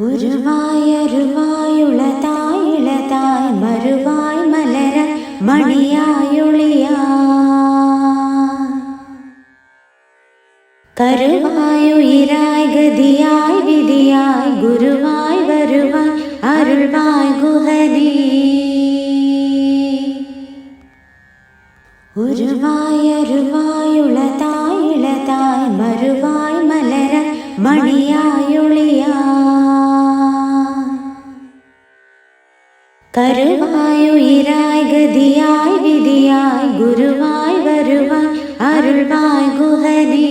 ഉരുവായരുവായുളതായി ഇളതായി മറുവായി മലര മണിയായൊളിയാ. കരുവായുയിരായി ഗതിയായി വിധിയായി ഗുരുവായി വരുവായി അരുൾവായി ഗുഹനേ. ഉരുവായരുവായുളതായി ഇളതായി മറുവായി മലര മണിയായൊളിയാ. കരുവായുയിരായി ഗതിയായി വിധിയായി ഗുരുവായി വരുവായി അരുൾവായി ഗുഹനേ.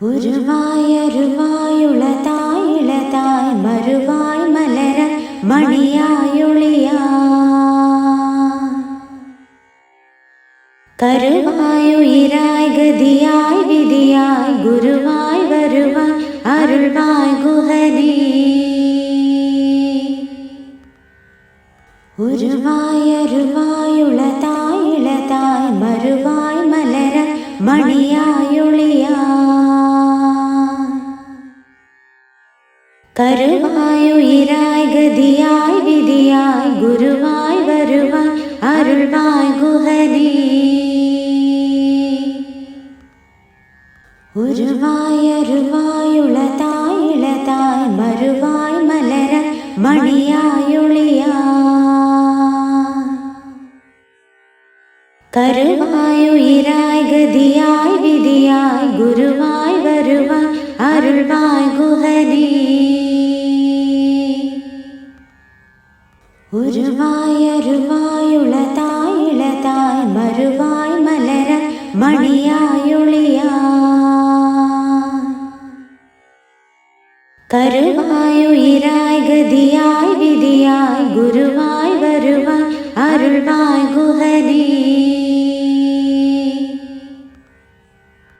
ഉരുവായരുവായുളതായി ഇളതായി മറുവായി മലര മണിയായൊളിയാ കരുവായുയിരായി ഗതിയായി വിധിയായി ഗുരുവായി വരുവായി അരുൾവായി ഉരുവായരുവായുളതായി ഇളതായി മറുവായി മലര മണിയായൊളിയാ. കരുവായുയിരായി ഗതിയായി വിധിയായി ഗുരുവായി വരുവായി അരുൾവായി ഗുഹരി ഉരുവായരുവായുളതായി ഇളതായി മറുവായി മലര മണിയായൊളിയാ. കരുവായുയിരായി ഗതിയായ് വിധിയായ് ഗുരുവായ് വരുവായ് അരുൾവായ് ഗുഹനേ. ഉരുവായ് അരുവായുളതായ് ഇളതായ് മരുവായ് മലര മണിയായൊളിയാ. കരുവായുയിരായി ഗതിയായി